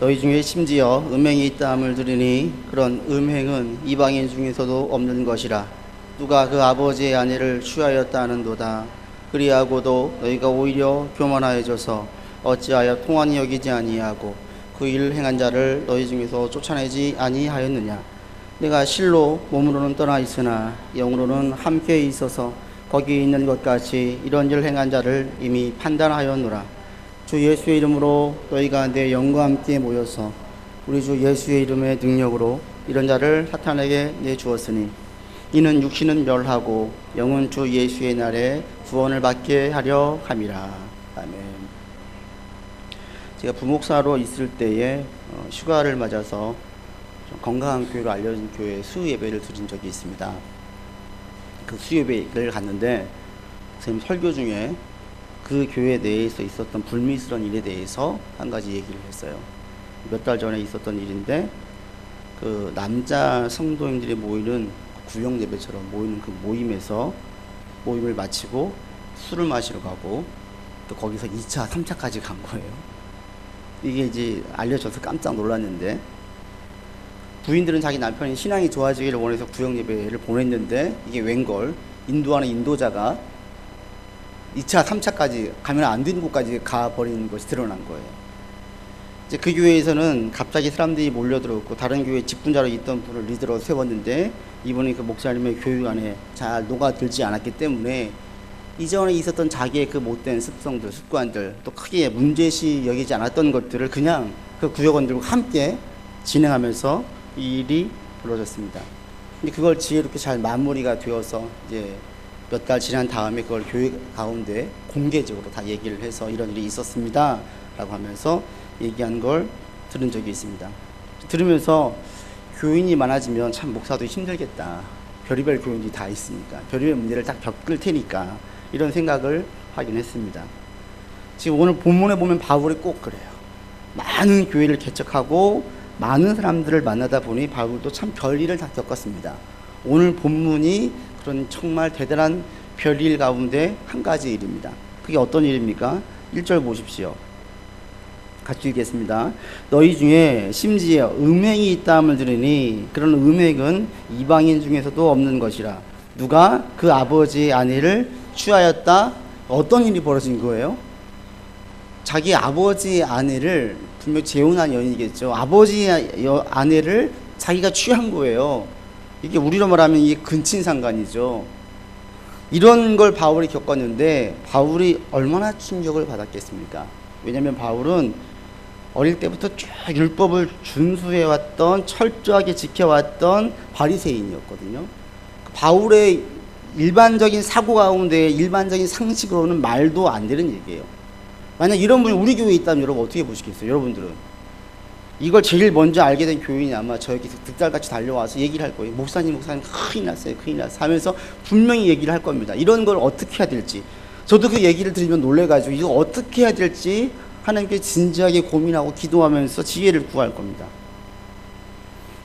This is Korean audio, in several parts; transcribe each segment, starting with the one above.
너희 중에 심지어 음행이 있다함을 들으니 그런 음행은 이방인 중에서도 없는 것이라. 누가 그 아버지의 아내를 취하였다 하는도다. 그리하고도 너희가 오히려 교만하여져서 어찌하여 통한이 여기지 아니하고 그 일을 행한 자를 너희 중에서 쫓아내지 아니하였느냐? 내가 실로 몸으로는 떠나 있으나 영으로는 함께 있어서 거기 있는 것 같이 이런 일을 행한 자를 이미 판단하였노라 주 예수의 이름으로 너희가 내 영과 함께 모여서 우리 주 예수의 이름의 능력으로 이런 자를 사탄에게 내주었으니 이는 육신은 멸하고 영은 주 예수의 날에 구원을 받게 하려 함이라 아멘. 제가 부목사로 있을 때에 어, 휴가를 맞아서 좀 건강한 교회로 알려진 교회 수 예배를 드린 적이 있습니다. 그수 예배를 갔는데 선생님 설교 중에 그 교회 내에서 있었던 불미스러운 일에 대해서 한 가지 얘기를 했어요. 몇 달 전에 있었던 일인데 그 남자 성도님들이 모이는 구역 예배처럼 모이는 그 모임에서 모임을 마치고 술을 마시러 가고 또 거기서 2차, 3차까지 간 거예요. 이게 이제 알려져서 깜짝 놀랐는데 부인들은 자기 남편이 신앙이 좋아지기를 원해서 구역 예배를 보냈는데 이게 웬걸 인도하는 인도자가 2차, 3차까지 가면 안 되는 곳까지 가버리는 것이 드러난 거예요. 이제 그 교회에서는 갑자기 사람들이 몰려들었고 다른 교회 직분자로 있던 분을 리더로 세웠는데 이분이 그 목사님의 교육 안에 잘 녹아들지 않았기 때문에 이전에 있었던 자기의 그 못된 습성들, 습관들 또 크게 문제시 여기지 않았던 것들을 그냥 그 구역원들과 함께 진행하면서 이 일이 벌어졌습니다. 근데 그걸 지혜롭게 잘 마무리가 되어서 이제 몇 달 지난 다음에 그걸 교회 가운데 공개적으로 다 얘기를 해서 이런 일이 있었습니다. 라고 하면서 얘기한 걸 들은 적이 있습니다. 들으면서 교인이 많아지면 참 목사도 힘들겠다. 별의별 교인이 다 있으니까. 별의별 문제를 딱 겪을 테니까. 이런 생각을 하긴 했습니다. 지금 오늘 본문에 보면 바울이 꼭 그래요. 많은 교회를 개척하고 많은 사람들을 만나다 보니 바울도 참 별일을 다 겪었습니다. 오늘 본문이 그런 정말 대단한 별일 가운데 한 가지 일입니다. 그게 어떤 일입니까? 1절 보십시오. 같이 읽겠습니다. 너희 중에 심지어 음행이 있다함을 들으니 그런 음행은 이방인 중에서도 없는 것이라. 누가 그 아버지의 아내를 취하였다? 어떤 일이 벌어진 거예요? 자기 아버지 아내를 분명 재혼한 여인이겠죠. 아버지 아내를 자기가 취한 거예요. 이게 우리로 말하면 이게 근친상간이죠. 이런 걸 바울이 겪었는데 바울이 얼마나 충격을 받았겠습니까? 왜냐하면 바울은 어릴 때부터 쭉 율법을 준수해 왔던 철저하게 지켜왔던 바리새인이었거든요. 바울의 일반적인 사고 가운데 일반적인 상식으로는 말도 안 되는 얘기예요. 만약 이런 분이 우리 교회에 있다면 여러분 어떻게 보시겠어요? 여러분들은 이걸 제일 먼저 알게 된 교인이 아마 저에게 득달같이 달려와서 얘기를 할 거예요. 목사님, 목사님, 큰일 났어요, 큰일 났어요. 하면서 분명히 얘기를 할 겁니다. 이런 걸 어떻게 해야 될지. 저도 그 얘기를 들으면 놀래가지고 이거 어떻게 해야 될지 하나님께 진지하게 고민하고 기도하면서 지혜를 구할 겁니다.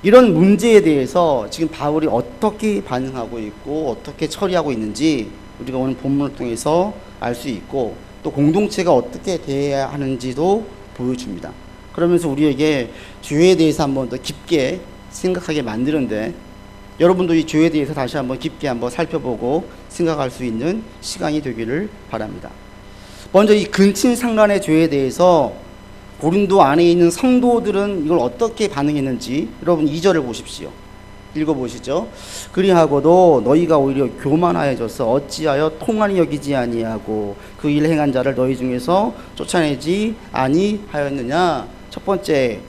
이런 문제에 대해서 지금 바울이 어떻게 반응하고 있고 어떻게 처리하고 있는지 우리가 오늘 본문을 통해서 알 수 있고 또 공동체가 어떻게 대해야 하는지도 보여줍니다. 그러면서 우리에게 죄에 대해서 한번 더 깊게 생각하게 만드는데 여러분도 이 죄에 대해서 다시 한번 깊게 한번 살펴보고 생각할 수 있는 시간이 되기를 바랍니다. 먼저 이 근친 상간의 죄에 대해서 고린도 안에 있는 성도들은 이걸 어떻게 반응했는지 여러분 2절을 보십시오. 읽어보시죠. 그리하고도 너희가 오히려 교만하여져서 어찌하여 통한이 여기지 아니하고 그 일 행한 자를 너희 중에서 쫓아내지 아니하였느냐. 첫 번째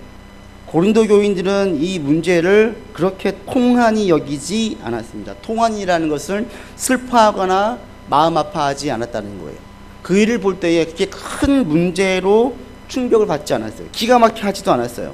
고린도 교인들은 이 문제를 그렇게 통한이 여기지 않았습니다. 통한이라는 것을 슬퍼하거나 마음 아파하지 않았다는 거예요. 그 일을 볼 때에 그게 큰 문제로 충격을 받지 않았어요. 기가 막히게 하지도 않았어요.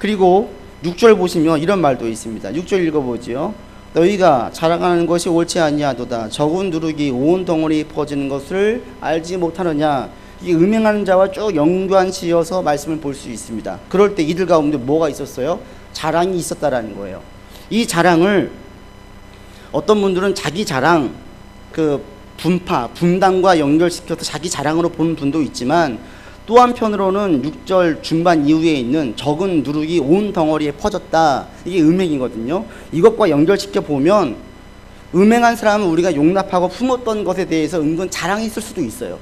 그리고 6절 보시면 이런 말도 있습니다. 6절 읽어보지요. 너희가 자랑하는 것이 옳지 아니하도다. 적은 누룩이 온 덩어리 퍼지는 것을 알지 못하느냐. 이게 음행하는 자와 쭉 연관지어서 말씀을 볼 수 있습니다. 그럴 때 이들 가운데 뭐가 있었어요? 자랑이 있었다라는 거예요. 이 자랑을 어떤 분들은 자기 자랑, 그 분파, 분당과 연결시켜서 자기 자랑으로 보는 분도 있지만 또 한편으로는 6절 중반 이후에 있는 적은 누룩이 온 덩어리에 퍼졌다. 이게 음행이거든요. 이것과 연결시켜 보면 음행한 사람은 우리가 용납하고 품었던 것에 대해서 은근 자랑이 있을 수도 있어요.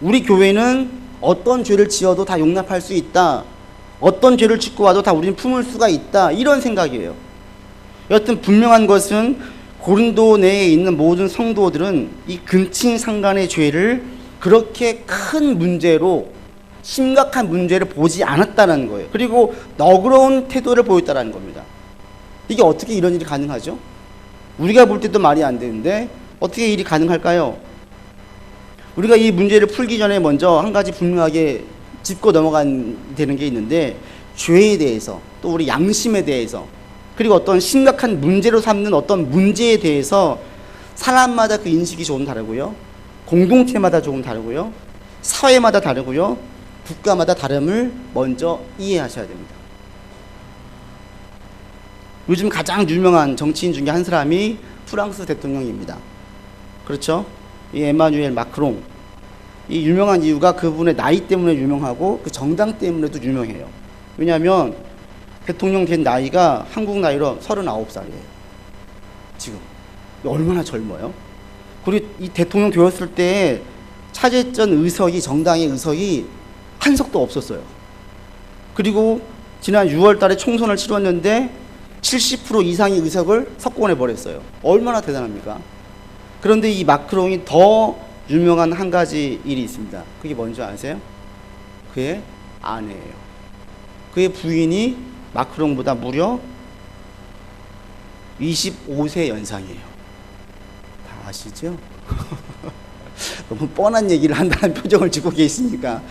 우리 교회는 어떤 죄를 지어도 다 용납할 수 있다. 어떤 죄를 짓고 와도 다 우리는 품을 수가 있다. 이런 생각이에요. 여튼 분명한 것은 고린도 내에 있는 모든 성도들은 이 근친 상간의 죄를 그렇게 큰 문제로 심각한 문제를 보지 않았다는 거예요. 그리고 너그러운 태도를 보였다는 겁니다. 이게 어떻게 이런 일이 가능하죠? 우리가 볼 때도 말이 안 되는데 어떻게 일이 가능할까요? 우리가 이 문제를 풀기 전에 먼저 한 가지 분명하게 짚고 넘어간 되는 게 있는데 죄에 대해서 또 우리 양심에 대해서 그리고 어떤 심각한 문제로 삼는 어떤 문제에 대해서 사람마다 그 인식이 조금 다르고요. 공동체마다 조금 다르고요. 사회마다 다르고요. 국가마다 다름을 먼저 이해하셔야 됩니다. 요즘 가장 유명한 정치인 중에 한 사람이 프랑스 대통령입니다. 그렇죠? 이 에마뉴엘 마크롱. 이 유명한 이유가 그분의 나이 때문에 유명하고 그 정당 때문에도 유명해요. 왜냐하면 대통령 된 나이가 한국 나이로 39살이에요. 지금. 얼마나 젊어요? 그리고 이 대통령 되었을 때 차지했던 의석이 정당의 의석이 한 석도 없었어요. 그리고 지난 6월 달에 총선을 치렀는데 70% 이상의 의석을 석권해 버렸어요. 얼마나 대단합니까? 그런데 이 마크롱이 더 유명한 한 가지 일이 있습니다. 그게 뭔지 아세요? 그의 아내예요. 그의 부인이 마크롱보다 무려 25세 연상이에요. 다 아시죠? 너무 뻔한 얘기를 한다는 표정을 짓고 계시니까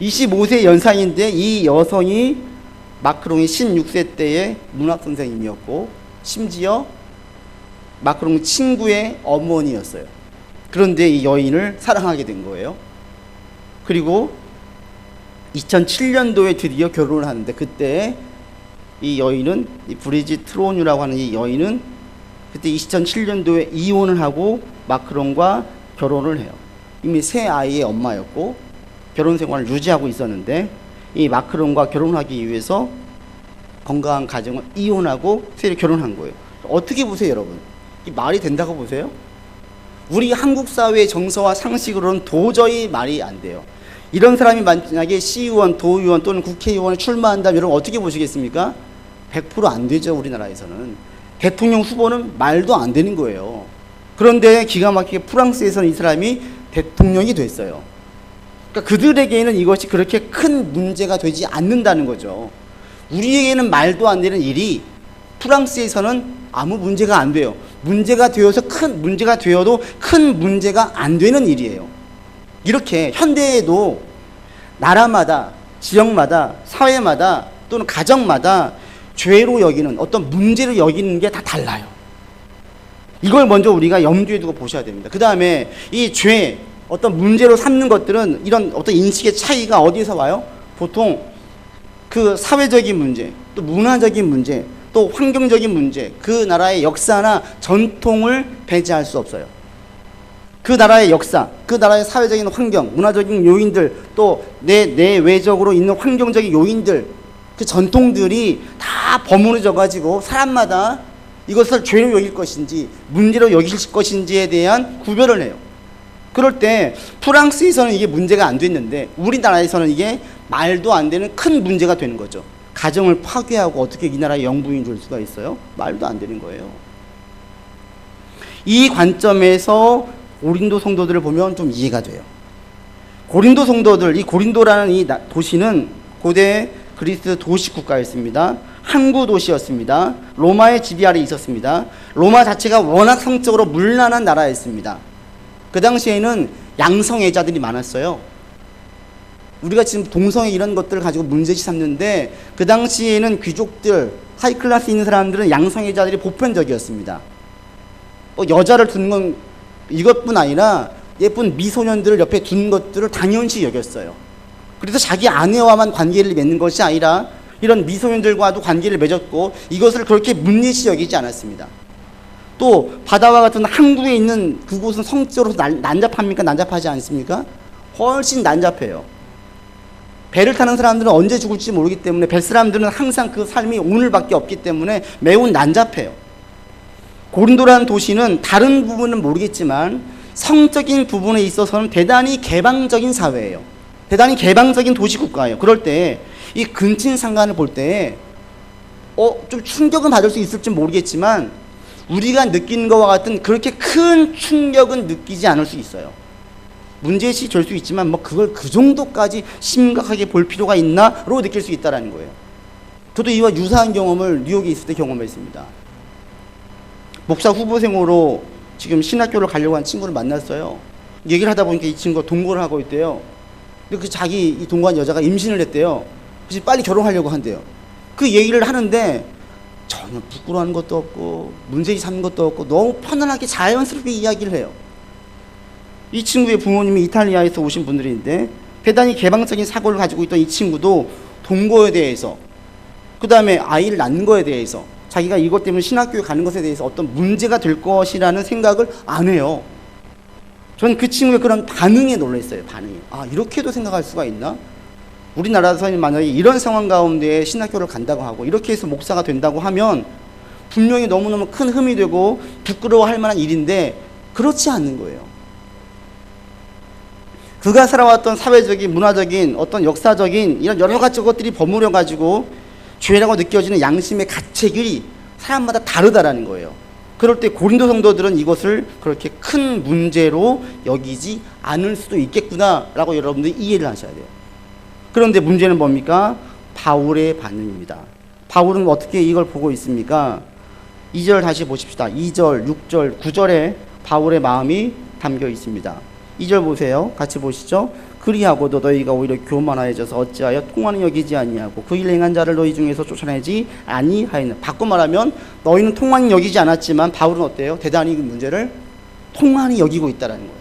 25세 연상인데 이 여성이 마크롱이 16세 때의 문학 선생님이었고 심지어 마크롱 친구의 어머니였어요. 그런데 이 여인을 사랑하게 된 거예요. 그리고 2007년도에 드디어 결혼을 하는데 그때 이 여인은 이 브리지 트로뉴라고 하는 이 여인은 그때 2007년도에 이혼을 하고 마크롱과 결혼을 해요. 이미 새 아이의 엄마였고 결혼 생활을 유지하고 있었는데 이 마크롱과 결혼하기 위해서 건강한 가정을 이혼하고 새로 결혼한 거예요. 어떻게 보세요, 여러분? 이 말이 된다고 보세요? 우리 한국 사회의 정서와 상식으로는 도저히 말이 안 돼요. 이런 사람이 만약에 시의원, 도의원 또는 국회의원에 출마한다면 여러분 어떻게 보시겠습니까? 100%안 되죠, 우리나라에서는. 대통령 후보는 말도 안 되는 거예요. 그런데 기가 막히게 프랑스에서는 이 사람이 대통령이 됐어요. 그러니까 그들에게는 이것이 그렇게 큰 문제가 되지 않는다는 거죠. 우리에게는 말도 안 되는 일이 프랑스에서는 아무 문제가 안 돼요. 문제가 되어서 큰 문제가 되어도 큰 문제가 안 되는 일이에요. 이렇게 현대에도 나라마다 지역마다 사회마다 또는 가정마다 죄로 여기는 어떤 문제로 여기는 게 다 달라요. 이걸 먼저 우리가 염두에 두고 보셔야 됩니다. 그 다음에 이 죄, 어떤 문제로 삼는 것들은 이런 어떤 인식의 차이가 어디서 와요? 보통 그 사회적인 문제, 또 문화적인 문제, 또 환경적인 문제, 그 나라의 역사나 전통을 배제할 수 없어요. 그 나라의 역사, 그 나라의 사회적인 환경, 문화적인 요인들, 또 내 내외적으로 있는 환경적인 요인들, 그 전통들이 다 버무려져 가지고 사람마다 이것을 죄로 여길 것인지 문제로 여길 것인지에 대한 구별을 해요. 그럴 때 프랑스에서는 이게 문제가 안 됐는데 우리나라에서는 이게 말도 안 되는 큰 문제가 되는 거죠. 가정을 파괴하고 어떻게 이 나라의 영부인 줄 수가 있어요? 말도 안 되는 거예요. 이 관점에서 고린도 성도들을 보면 좀 이해가 돼요. 고린도 성도들, 이 고린도라는 이 도시는 고대 그리스 도시 국가였습니다. 항구 도시였습니다. 로마의 지배 아래 있었습니다. 로마 자체가 워낙 성적으로 물란한 나라였습니다. 그 당시에는 양성애자들이 많았어요. 우리가 지금 동성애 이런 것들을 가지고 문제시 삼는데 그 당시에는 귀족들, 하이클래스 있는 사람들은 양성애자들이 보편적이었습니다. 뭐 여자를 두는 건 이것뿐 아니라 예쁜 미소년들을 옆에 두는 것들을 당연시 여겼어요. 그래서 자기 아내와만 관계를 맺는 것이 아니라 이런 미소년들과도 관계를 맺었고 이것을 그렇게 문예시 여기지 않았습니다. 또 바다와 같은 항구에 있는 그곳은 성적으로 난, 난잡합니까? 난잡하지 않습니까? 훨씬 난잡해요. 배를 타는 사람들은 언제 죽을지 모르기 때문에 배 사람들은 항상 그 삶이 오늘밖에 없기 때문에 매우 난잡해요. 고린도라는 도시는 다른 부분은 모르겠지만 성적인 부분에 있어서는 대단히 개방적인 사회예요. 대단히 개방적인 도시 국가예요. 그럴 때 이 근친 상간을 볼 때 어, 좀 충격은 받을 수 있을지 모르겠지만 우리가 느끼는 것과 같은 그렇게 큰 충격은 느끼지 않을 수 있어요. 문제시 줄수 있지만 뭐 그걸 그 정도까지 심각하게 볼 필요가 있나로 느낄 수 있다라는 거예요. 저도 이와 유사한 경험을 뉴욕에 있을 때 경험했습니다. 목사 후보생으로 지금 신학교를 가려고 한 친구를 만났어요. 얘기를 하다 보니까 이 친구가 동거를 하고 있대요. 근데 그 자기 이 동거한 여자가 임신을 했대요. 그래서 빨리 결혼하려고 한대요. 그 얘기를 하는데 전혀 부끄러워하는 것도 없고 문제지 삼는 것도 없고 너무 편안하게 자연스럽게 이야기를 해요. 이 친구의 부모님이 이탈리아에서 오신 분들인데 대단히 개방적인 사고를 가지고 있던 이 친구도 동거에 대해서 그 다음에 아이를 낳는 거에 대해서 자기가 이것 때문에 신학교에 가는 것에 대해서 어떤 문제가 될 것이라는 생각을 안 해요. 전 그 친구의 그런 반응에 놀랐어요. 반응이. 아 이렇게도 생각할 수가 있나? 우리나라에서 만약에 이런 상황 가운데 신학교를 간다고 하고 이렇게 해서 목사가 된다고 하면 분명히 너무너무 큰 흠이 되고 부끄러워할 만한 일인데 그렇지 않는 거예요. 그가 살아왔던 사회적인, 문화적인, 어떤 역사적인 이런 여러 가지 것들이 버무려 가지고 죄라고 느껴지는 양심의 가책이 사람마다 다르다라는 거예요. 그럴 때 고린도 성도들은 이것을 그렇게 큰 문제로 여기지 않을 수도 있겠구나라고 여러분들이 이해를 하셔야 돼요. 그런데 문제는 뭡니까? 바울의 반응입니다. 바울은 어떻게 이걸 보고 있습니까? 2절 다시 보십시다. 2절, 6절, 9절에 바울의 마음이 담겨 있습니다. 2절 보세요. 같이 보시죠. 그리하고도 너희가 오히려 교만하여져서 어찌하여 통하는 여기지 아니하고 그 일 행한 자를 너희 중에서 쫓아내지 아니하였나. 바꿔 말하면 너희는 통하는 여기지 않았지만 바울은 어때요? 대단히 그 문제를 통하니 여기고 있다라는 거예요.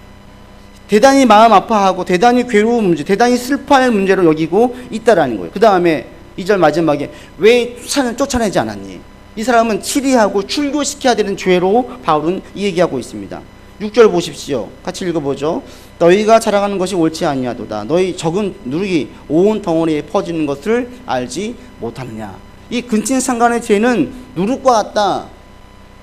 대단히 마음 아파하고 대단히 괴로운 문제, 대단히 슬퍼할 문제로 여기고 있다라는 거예요. 그 다음에 2절 마지막에 왜 쫓아내, 쫓아내지 않았니? 이 사람은 치리하고 출교시켜야 되는 죄로 바울은 이 얘기하고 있습니다. 6절 보십시오. 같이 읽어보죠. 너희가 자랑하는 것이 옳지 아니하도다. 너희 적은 누룩이 온 덩어리에 퍼지는 것을 알지 못하느냐. 이 근친 상간의 죄는 누룩과 같다.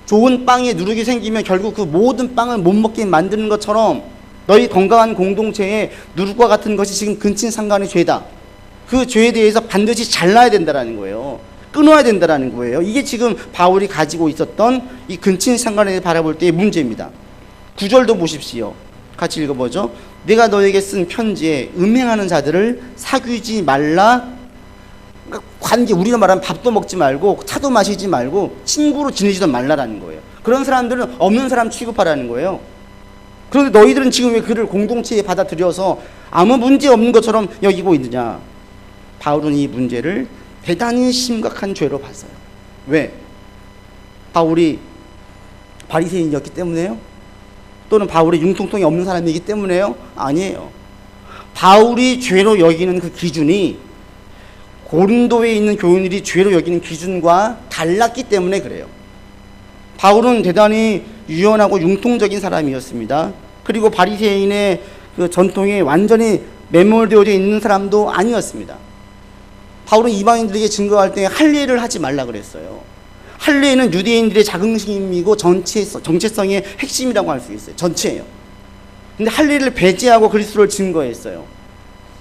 좋은 빵에 누룩이 생기면 결국 그 모든 빵을 못 먹게 만드는 것처럼 너희 건강한 공동체에 누룩과 같은 것이 지금 근친 상간의 죄다. 그 죄에 대해서 반드시 잘라야 된다라는 거예요. 끊어야 된다라는 거예요. 이게 지금 바울이 가지고 있었던 이 근친 상간에 바라볼 때의 문제입니다. 구절도 보십시오. 같이 읽어보죠. 내가 너에게 쓴 편지에 음행하는 자들을 사귀지 말라. 그러니까 관계 우리가 말하면 밥도 먹지 말고 차도 마시지 말고 친구로 지내지도 말라라는 거예요. 그런 사람들은 없는 사람 취급하라는 거예요. 그런데 너희들은 지금 왜 그를 공동체에 받아들여서 아무 문제 없는 것처럼 여기고 있느냐? 바울은 이 문제를 대단히 심각한 죄로 봤어요. 왜? 바울이 바리새인이었기 때문에요. 또는 바울이 융통성이 없는 사람이기 때문에요? 아니에요. 바울이 죄로 여기는 그 기준이 고린도에 있는 교인들이 죄로 여기는 기준과 달랐기 때문에 그래요. 바울은 대단히 유연하고 융통적인 사람이었습니다. 그리고 바리새인의 그 전통에 완전히 매몰되어져 있는 사람도 아니었습니다. 바울은 이방인들에게 증거할 때 할례를 하지 말라 그랬어요. 할례는 유대인들의 자긍심이고 전체 정체성의 핵심이라고 할 수 있어요. 전체예요. 근데 할례를 배제하고 그리스도를 증거했어요.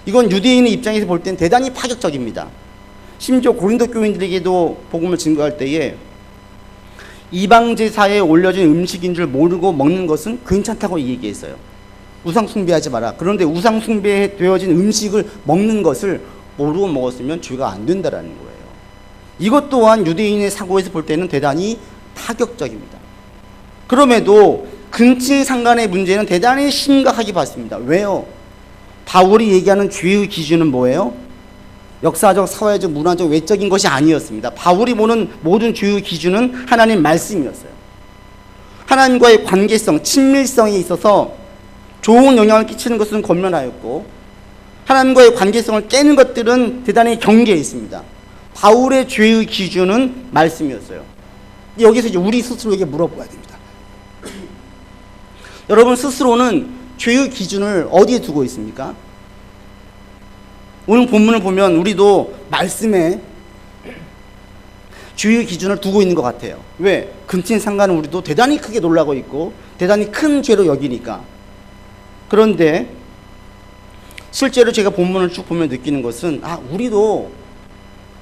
이건 유대인의 입장에서 볼 땐 대단히 파격적입니다. 심지어 고린도 교인들에게도 복음을 증거할 때에 이방 제사에 올려진 음식인 줄 모르고 먹는 것은 괜찮다고 얘기했어요. 우상 숭배하지 마라. 그런데 우상 숭배되어진 음식을 먹는 것을 모르고 먹었으면 죄가 안 된다라는 거예요. 이것 또한 유대인의 사고에서 볼 때는 대단히 파격적입니다. 그럼에도 근친 상간의 문제는 대단히 심각하게 봤습니다. 왜요? 바울이 얘기하는 죄의 기준은 뭐예요? 역사적, 사회적, 문화적, 외적인 것이 아니었습니다. 바울이 보는 모든 죄의 기준은 하나님 말씀이었어요. 하나님과의 관계성, 친밀성에 있어서 좋은 영향을 끼치는 것은 권면하였고 하나님과의 관계성을 깨는 것들은 대단히 경계에 있습니다. 바울의 죄의 기준은 말씀이었어요. 여기서 이제 우리 스스로에게 물어봐야 됩니다. 여러분 스스로는 죄의 기준을 어디에 두고 있습니까? 오늘 본문을 보면 우리도 말씀에 주의 기준을 두고 있는 것 같아요. 왜? 근친 상관은 우리도 대단히 크게 놀라고 있고 대단히 큰 죄로 여기니까. 그런데 실제로 제가 본문을 쭉 보면 느끼는 것은 아 우리도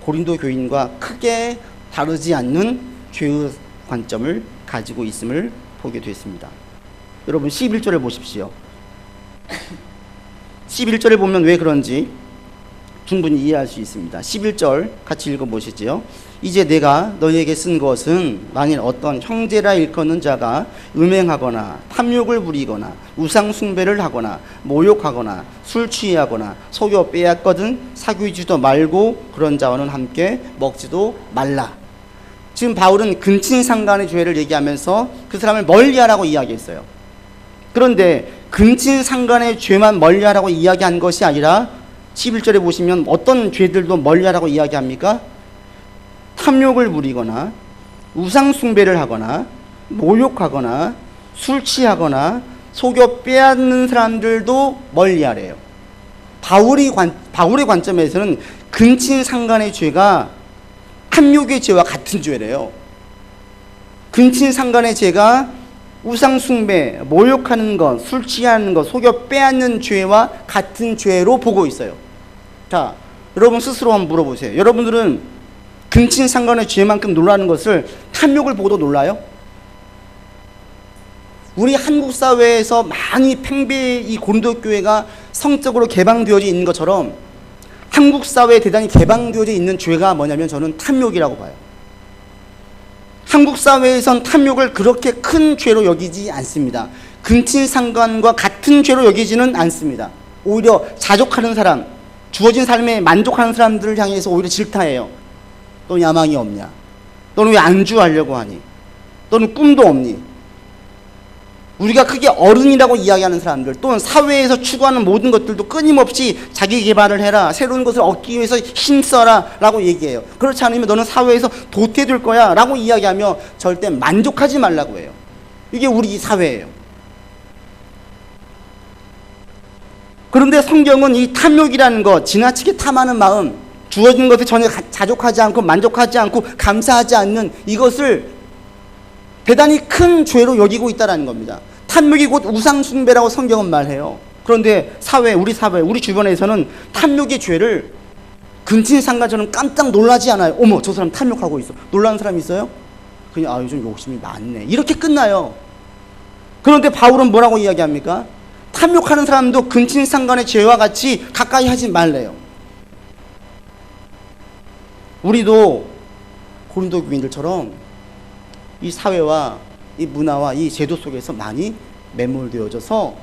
고린도 교인과 크게 다르지 않는 죄의 관점을 가지고 있음을 보게 됐습니다. 여러분 11절을 보십시오. 11절을 보면 왜 그런지 충분히 이해할 수 있습니다. 11절 같이 읽어 보시지요. 이제 내가 너희에게 쓴 것은 만일 어떤 형제라 일컫는 자가 음행하거나 탐욕을 부리거나 우상 숭배를 하거나 모욕하거나 술 취하거나 속여 빼앗거든 사귀지도 말고 그런 자와는 함께 먹지도 말라. 지금 바울은 근친상간의 죄를 얘기하면서 그 사람을 멀리하라고 이야기했어요. 그런데 근친상간의 죄만 멀리하라고 이야기한 것이 아니라 11절에 보시면 어떤 죄들도 멀리하라고 이야기합니까? 탐욕을 부리거나 우상 숭배를 하거나 모욕하거나 술 취하거나 속여 빼앗는 사람들도 멀리 하래요. 바울이 관, 바울의 관점에서는 근친상간의 죄가 탐욕의 죄와 같은 죄래요. 근친상간의 죄가 우상 숭배, 모욕하는 것, 술 취하는 것, 속여 빼앗는 죄와 같은 죄로 보고 있어요. 자, 여러분 스스로 한번 물어보세요. 여러분들은 근친상간의 죄만큼 놀라는 것을 탐욕을 보고도 놀라요? 우리 한국 사회에서 많이 팽배 이 고린도 교회가 성적으로 개방되어져 있는 것처럼 한국 사회에 대단히 개방되어져 있는 죄가 뭐냐면 저는 탐욕이라고 봐요. 한국 사회에선 탐욕을 그렇게 큰 죄로 여기지 않습니다. 근친상간과 같은 죄로 여기지는 않습니다. 오히려 자족하는 사람, 주어진 삶에 만족하는 사람들을 향해서 오히려 질타해요. 너는 야망이 없냐? 너는 왜 안주하려고 하니? 너는 꿈도 없니? 우리가 크게 어른이라고 이야기하는 사람들 또는 사회에서 추구하는 모든 것들도 끊임없이 자기 개발을 해라 새로운 것을 얻기 위해서 힘써라 라고 얘기해요 그렇지 않으면 너는 사회에서 도태될 거야 라고 이야기하며 절대 만족하지 말라고 해요 이게 우리 사회예요 그런데 성경은 이 탐욕이라는 것 지나치게 탐하는 마음 주어진 것에 전혀 자족하지 않고 만족하지 않고 감사하지 않는 이것을 대단히 큰 죄로 여기고 있다는 겁니다. 탐욕이 곧 우상 숭배라고 성경은 말해요. 그런데 사회, 우리 사회, 우리 주변에서는 탐욕의 죄를 근친상간처럼 깜짝 놀라지 않아요. 어머, 저 사람 탐욕하고 있어. 놀라는 사람 있어요? 그냥, 아, 요즘 욕심이 많네. 이렇게 끝나요. 그런데 바울은 뭐라고 이야기합니까? 탐욕하는 사람도 근친상간의 죄와 같이 가까이 하지 말래요. 우리도 고린도 교인들처럼 이 사회와 이 문화와 이 제도 속에서 많이 매몰되어져서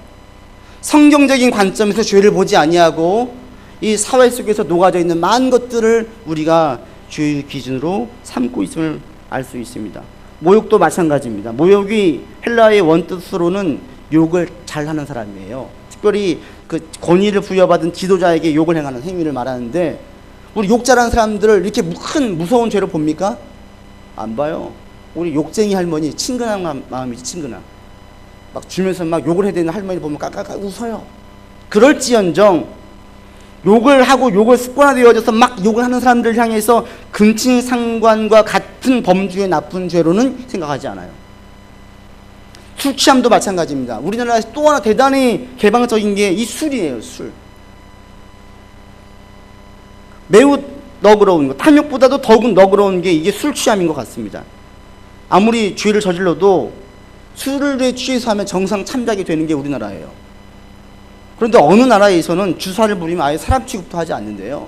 성경적인 관점에서 죄를 보지 아니하고 이 사회 속에서 녹아져 있는 많은 것들을 우리가 죄의 기준으로 삼고 있음을 알 수 있습니다. 모욕도 마찬가지입니다. 모욕이 헬라의 원뜻으로는 욕을 잘하는 사람이에요. 특별히 그 권위를 부여받은 지도자에게 욕을 행하는 행위를 말하는데 우리 욕 잘하는 사람들을 이렇게 큰 무서운 죄로 봅니까? 안 봐요. 우리 욕쟁이 할머니 친근한 마음이지 친근한 막 주면서 막 욕을 해야 되는 할머니 보면 까까까 웃어요. 그럴지언정 욕을 하고 욕을 습관화되어져서 막 욕을 하는 사람들 향해서 근친상관과 같은 범주의 나쁜 죄로는 생각하지 않아요. 술 취함도 마찬가지입니다. 우리나라에서 또 하나 대단히 개방적인 게 이 술이에요 술 매우 너그러운 거 탐욕보다도 더욱 너그러운 게 이게 술 취함인 것 같습니다 아무리 죄를 저질러도 술에 취해서 하면 정상 참작이 되는 게 우리나라예요. 그런데 어느 나라에서는 주사를 부리면 아예 사람 취급도 하지 않는데요.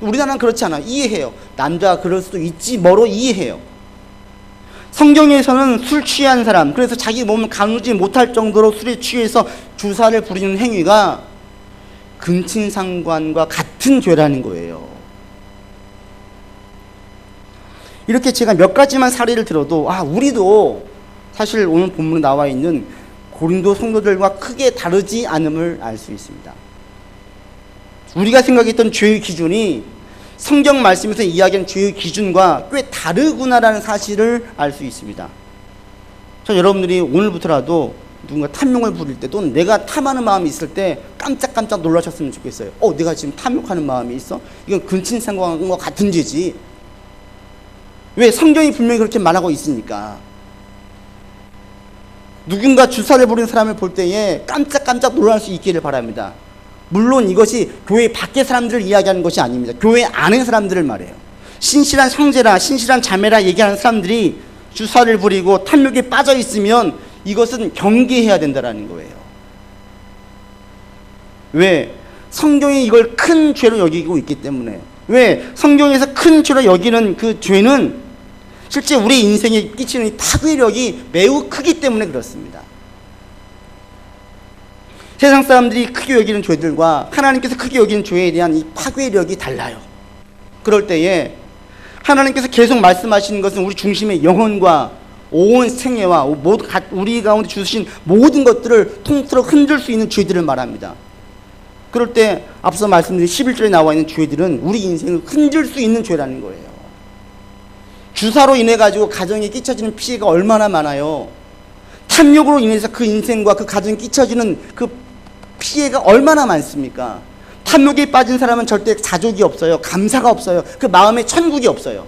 우리나라는 그렇지 않아요. 이해해요. 남자가 그럴 수도 있지 뭐로 이해해요. 성경에서는 술 취한 사람, 그래서 자기 몸을 가누지 못할 정도로 술에 취해서 주사를 부리는 행위가 근친상관과 같은 죄라는 거예요. 이렇게 제가 몇 가지만 사례를 들어도 아 우리도 사실 오늘 본문에 나와 있는 고린도 성도들과 크게 다르지 않음을 알 수 있습니다. 우리가 생각했던 죄의 기준이 성경 말씀에서 이야기하는 죄의 기준과 꽤 다르구나라는 사실을 알 수 있습니다. 저 여러분들이 오늘부터라도 누군가 탐욕을 부릴 때 또는 내가 탐하는 마음이 있을 때 깜짝깜짝 놀라셨으면 좋겠어요. 어, 내가 지금 탐욕하는 마음이 있어? 이건 근친상간과 같은 죄지. 왜 성경이 분명히 그렇게 말하고 있으니까. 누군가 주사를 부리는 사람을 볼 때에 깜짝깜짝 놀랄 수 있기를 바랍니다. 물론 이것이 교회 밖의 사람들을 이야기하는 것이 아닙니다. 교회 안의 사람들을 말해요. 신실한 형제라 신실한 자매라 얘기하는 사람들이 주사를 부리고 탐욕에 빠져 있으면 이것은 경계해야 된다라는 거예요. 왜? 성경이 이걸 큰 죄로 여기고 있기 때문에. 왜? 성경에서 큰 죄로 여기는 그 죄는 실제 우리 인생에 끼치는 이 파괴력이 매우 크기 때문에 그렇습니다. 세상 사람들이 크게 여기는 죄들과 하나님께서 크게 여기는 죄에 대한 이 파괴력이 달라요. 그럴 때에 하나님께서 계속 말씀하시는 것은 우리 중심의 영혼과 온 생애와 우리 가운데 주신 모든 것들을 통틀어 흔들 수 있는 죄들을 말합니다. 그럴 때 앞서 말씀드린 11절에 나와 있는 죄들은 우리 인생을 흔들 수 있는 죄라는 거예요. 주사로 인해 가지고 가정에 끼쳐지는 피해가 얼마나 많아요. 탐욕으로 인해서 그 인생과 그 가정에 끼쳐지는 그 피해가 얼마나 많습니까? 탐욕에 빠진 사람은 절대 자족이 없어요. 감사가 없어요. 그 마음에 천국이 없어요.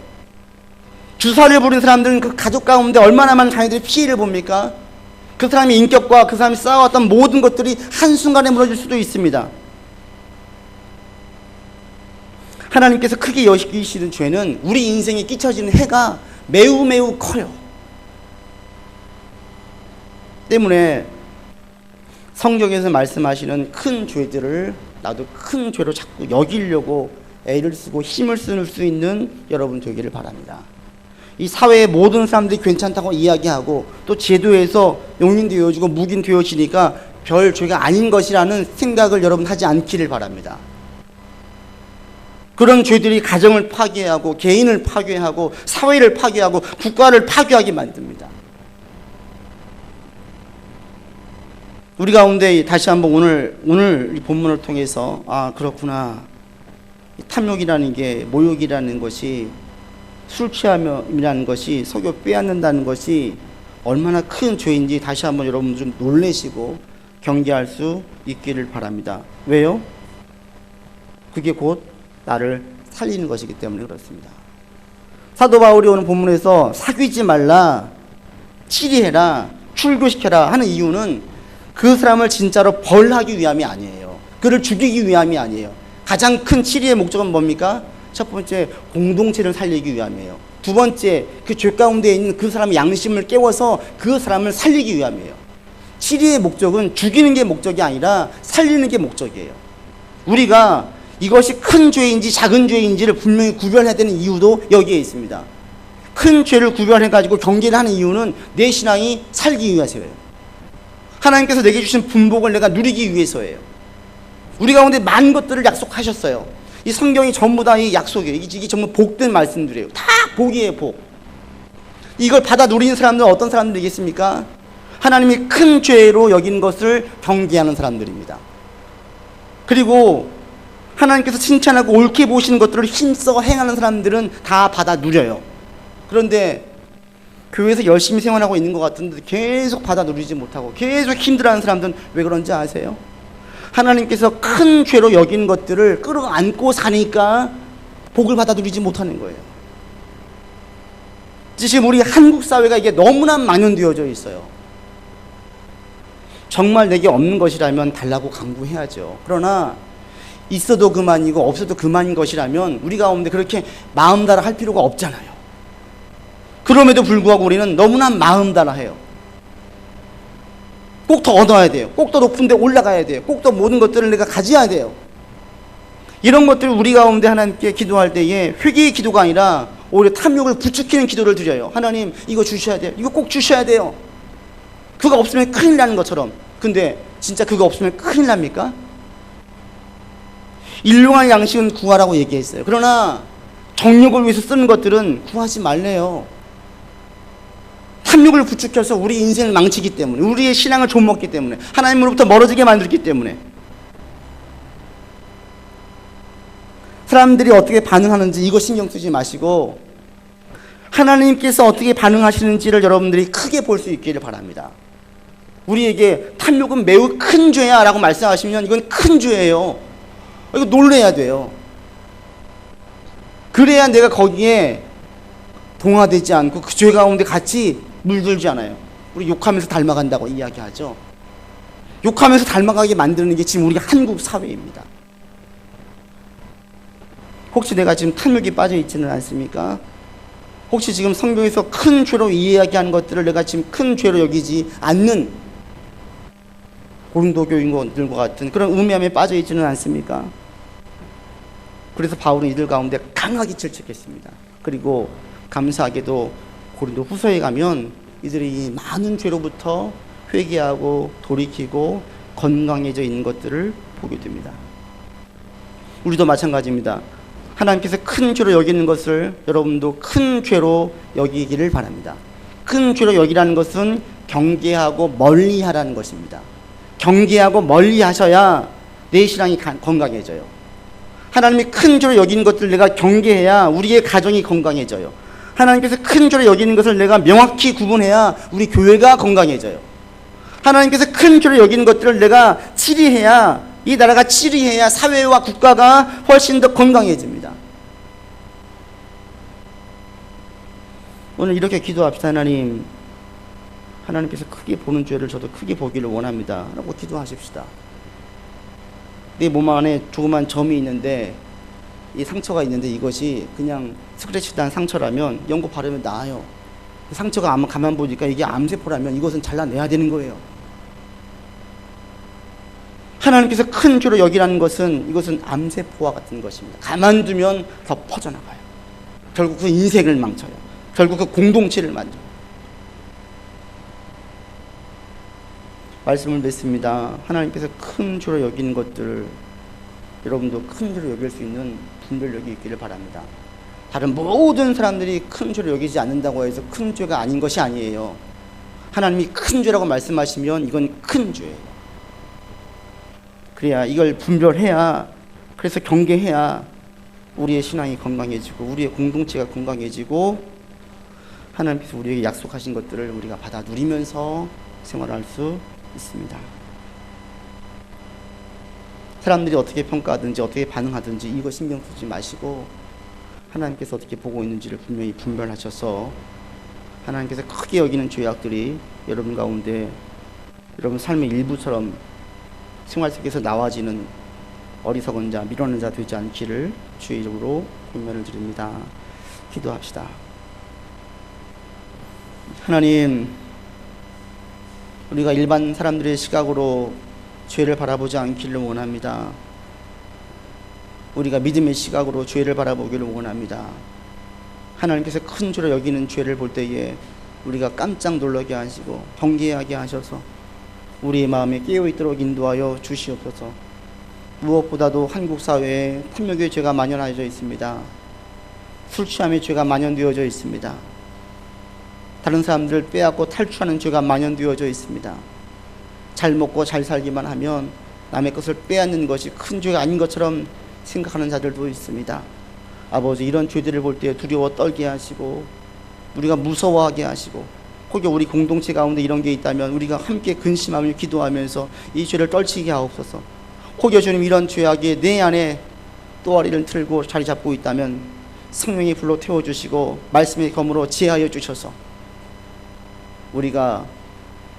주사를 부린 사람들은 그 가족 가운데 얼마나 많은 자녀들이 피해를 봅니까? 그 사람의 인격과 그 사람이 쌓아왔던 모든 것들이 한순간에 무너질 수도 있습니다. 하나님께서 크게 여기시는 죄는 우리 인생에 끼쳐지는 해가 매우 매우 커요. 때문에 성경에서 말씀하시는 큰 죄들을 나도 큰 죄로 자꾸 여기려고 애를 쓰고 힘을 쓸 수 있는 여러분 되기를 바랍니다. 이 사회의 모든 사람들이 괜찮다고 이야기하고 또 제도에서 용인 되어지고 묵인 되어지니까 별 죄가 아닌 것이라는 생각을 여러분 하지 않기를 바랍니다. 그런 죄들이 가정을 파괴하고 개인을 파괴하고 사회를 파괴하고 국가를 파괴하게 만듭니다. 우리 가운데 다시 한번 오늘 오늘 이 본문을 통해서 아 그렇구나 이 탐욕이라는 게 모욕이라는 것이 술 취함이라는 것이 속여 빼앗는다는 것이 얼마나 큰 죄인지 다시 한번 여러분 좀 놀래시고 경계할 수 있기를 바랍니다. 왜요? 그게 곧 나를 살리는 것이기 때문에 그렇습니다. 사도 바울이 오늘 본문에서 사귀지 말라, 치리해라, 출교시켜라 하는 이유는 그 사람을 진짜로 벌하기 위함이 아니에요. 그를 죽이기 위함이 아니에요. 가장 큰 치리의 목적은 뭡니까? 첫 번째, 공동체를 살리기 위함이에요. 두 번째, 그 죄 가운데 있는 그 사람의 양심을 깨워서 그 사람을 살리기 위함이에요. 치리의 목적은 죽이는 게 목적이 아니라 살리는 게 목적이에요. 우리가 이것이 큰 죄인지 작은 죄인지를 분명히 구별해야 되는 이유도 여기에 있습니다. 큰 죄를 구별해가지고 경계를 하는 이유는 내 신앙이 살기 위해서예요. 하나님께서 내게 주신 분복을 내가 누리기 위해서예요. 우리 가운데 많은 것들을 약속하셨어요. 이 성경이 전부 다 이 약속이에요. 이게 전부 복된 말씀들이에요. 다 복이에요, 복. 이걸 받아 누리는 사람들은 어떤 사람들이겠습니까? 하나님이 큰 죄로 여긴 것을 경계하는 사람들입니다. 그리고 하나님께서 칭찬하고 옳게 보시는 것들을 힘써 행하는 사람들은 다 받아 누려요. 그런데 교회에서 열심히 생활하고 있는 것 같은데 계속 받아 누리지 못하고 계속 힘들어하는 사람들은 왜 그런지 아세요? 하나님께서 큰 죄로 여긴 것들을 끌어안고 사니까 복을 받아 누리지 못하는 거예요. 지금 우리 한국 사회가 이게 너무나 만연되어져 있어요. 정말 내게 없는 것이라면 달라고 강구해야죠. 그러나 있어도 그만이고 없어도 그만인 것이라면 우리 가운데 그렇게 마음 달아 할 필요가 없잖아요. 그럼에도 불구하고 우리는 너무나 마음 달아 해요. 꼭 더 얻어야 돼요. 꼭 더 높은 데 올라가야 돼요. 꼭 더 모든 것들을 내가 가져야 돼요. 이런 것들을 우리 가운데 하나님께 기도할 때에 회개의 기도가 아니라 오히려 탐욕을 부추기는 기도를 드려요. 하나님, 이거 주셔야 돼요. 이거 꼭 주셔야 돼요. 그거 없으면 큰일 나는 것처럼. 근데 진짜 그거 없으면 큰일 납니까? 일용할 양식은 구하라고 얘기했어요. 그러나 정욕을 위해서 쓰는 것들은 구하지 말래요. 탐욕을 부추겨서 우리 인생을 망치기 때문에, 우리의 신앙을 좀먹기 때문에, 하나님으로부터 멀어지게 만들기 때문에. 사람들이 어떻게 반응하는지 이거 신경 쓰지 마시고, 하나님께서 어떻게 반응하시는지를 여러분들이 크게 볼 수 있기를 바랍니다. 우리에게 탐욕은 매우 큰 죄야 라고 말씀하시면 이건 큰 죄예요. 이거 놀래야 돼요. 그래야 내가 거기에 동화되지 않고 그 죄 가운데 같이 물들지 않아요. 우리 욕하면서 닮아간다고 이야기하죠. 욕하면서 닮아가게 만드는 게 지금 우리 한국 사회입니다. 혹시 내가 지금 탐욕에 빠져 있지는 않습니까? 혹시 지금 성경에서 큰 죄로 이야기하는 것들을 내가 지금 큰 죄로 여기지 않는 고린도 교인들과 같은 그런 우매함에 빠져 있지는 않습니까? 그래서 바울은 이들 가운데 강하게 질책했습니다. 그리고 감사하게도 고린도 후서에 가면 이들이 이 많은 죄로부터 회개하고 돌이키고 건강해져 있는 것들을 보게 됩니다. 우리도 마찬가지입니다. 하나님께서 큰 죄로 여기는 것을 여러분도 큰 죄로 여기기를 바랍니다. 큰 죄로 여기라는 것은 경계하고 멀리 하라는 것입니다. 경계하고 멀리 하셔야 내 신앙이 가- 건강해져요. 하나님이 큰 죄로 여기는 것들 내가 경계해야 우리의 가정이 건강해져요. 하나님께서 큰 죄로 여기는 것을 내가 명확히 구분해야 우리 교회가 건강해져요. 하나님께서 큰 죄로 여기는 것들을 내가 치리해야 이 나라가 치리해야 사회와 국가가 훨씬 더 건강해집니다. 오늘 이렇게 기도합시다 하나님. 하나님께서 크게 보는 죄를 저도 크게 보기를 원합니다. 라고 기도하십시다. 내 몸 안에 조그만 점이 있는데 이 상처가 있는데 이것이 그냥 스크래치단 상처라면 연고 바르면 나아요. 상처가 아마 가만 보니까 이게 암세포라면 이것은 잘라내야 되는 거예요. 하나님께서 큰 죄로 여기라는 것은 이것은 암세포와 같은 것입니다. 가만두면 더 퍼져나가요. 결국 그 인생을 망쳐요. 결국 그 공동체를 만져요. 말씀을 맺습니다. 하나님께서 큰 죄로 여기는 것들을 여러분도 큰 죄로 여길 수 있는 분별력이 있기를 바랍니다. 다른 모든 사람들이 큰 죄로 여기지 않는다고 해서 큰 죄가 아닌 것이 아니에요. 하나님이 큰 죄라고 말씀하시면 이건 큰 죄예요. 그래야 이걸 분별해야 그래서 경계해야 우리의 신앙이 건강해지고 우리의 공동체가 건강해지고 하나님께서 우리에게 약속하신 것들을 우리가 받아 누리면서 생활할 수 있습니다. 사람들이 어떻게 평가하든지 어떻게 반응하든지 이거 신경 쓰지 마시고 하나님께서 어떻게 보고 있는지를 분명히 분별하셔서 하나님께서 크게 여기는 죄악들이 여러분 가운데 여러분 삶의 일부처럼 생활 속에서 나와지는 어리석은 자, 미련한 자 되지 않기를 주의 이름으로 권면을 드립니다. 기도합시다. 하나님, 우리가 일반 사람들의 시각으로 죄를 바라보지 않기를 원합니다. 우리가 믿음의 시각으로 죄를 바라보기를 원합니다. 하나님께서 큰 죄로 여기는 죄를 볼 때에 우리가 깜짝 놀라게 하시고 경계하게 하셔서 우리의 마음에 깨어 있도록 인도하여 주시옵소서. 무엇보다도 한국 사회에 탐욕의 죄가 만연하여 있습니다. 술 취함의 죄가 만연되어져 있습니다. 다른 사람들을 빼앗고 탈취하는 죄가 만연되어져 있습니다. 잘 먹고 잘 살기만 하면 남의 것을 빼앗는 것이 큰 죄가 아닌 것처럼 생각하는 자들도 있습니다. 아버지 이런 죄들을 볼 때 두려워 떨게 하시고 우리가 무서워하게 하시고 혹여 우리 공동체 가운데 이런 게 있다면 우리가 함께 근심하며 기도하면서 이 죄를 떨치게 하옵소서. 혹여 주님 이런 죄악이 내 안에 또아리를 틀고 자리 잡고 있다면 성령이 불러 태워 주시고 말씀의 검으로 지하여 주셔서 우리가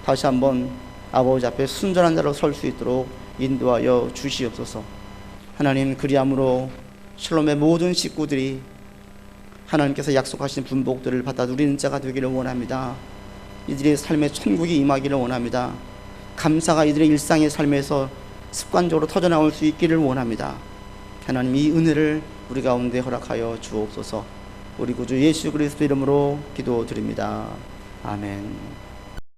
다시 한번 아버지 앞에 순전한 자로 설 수 있도록 인도하여 주시옵소서. 하나님 그리함으로 샬롬의 모든 식구들이 하나님께서 약속하신 분복들을 받아 누리는 자가 되기를 원합니다. 이들의 삶에 천국이 임하기를 원합니다. 감사가 이들의 일상의 삶에서 습관적으로 터져나올 수 있기를 원합니다. 하나님 이 은혜를 우리 가운데 허락하여 주옵소서. 우리 구주 예수 그리스도 이름으로 기도드립니다. 아멘.